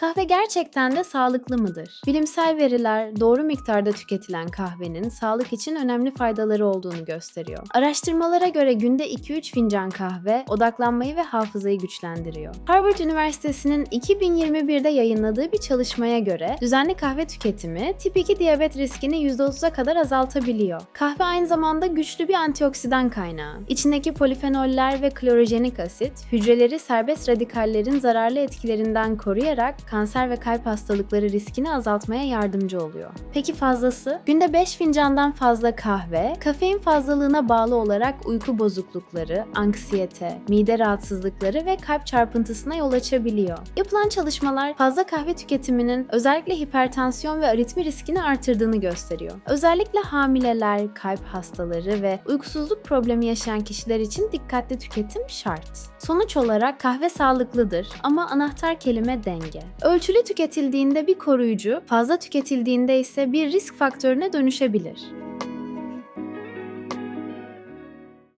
Kahve gerçekten de sağlıklı mıdır? Bilimsel veriler doğru miktarda tüketilen kahvenin sağlık için önemli faydaları olduğunu gösteriyor. Araştırmalara göre günde 2-3 fincan kahve odaklanmayı ve hafızayı güçlendiriyor. Harvard Üniversitesi'nin 2021'de yayınladığı bir çalışmaya göre düzenli kahve tüketimi tip 2 diyabet riskini %30'a kadar azaltabiliyor. Kahve aynı zamanda güçlü bir antioksidan kaynağı. İçindeki polifenoller ve klorojenik asit hücreleri serbest radikallerin zararlı etkilerinden koruyarak kanser ve kalp hastalıkları riskini azaltmaya yardımcı oluyor. Peki fazlası? Günde 5 fincandan fazla kahve, kafein fazlalığına bağlı olarak uyku bozuklukları, anksiyete, mide rahatsızlıkları ve kalp çarpıntısına yol açabiliyor. Yapılan çalışmalar fazla kahve tüketiminin özellikle hipertansiyon ve aritmi riskini artırdığını gösteriyor. Özellikle hamileler, kalp hastaları ve uykusuzluk problemi yaşayan kişiler için dikkatli tüketim şart. Sonuç olarak kahve sağlıklıdır ama anahtar kelime denge. Ölçülü tüketildiğinde bir koruyucu, fazla tüketildiğinde ise bir risk faktörüne dönüşebilir.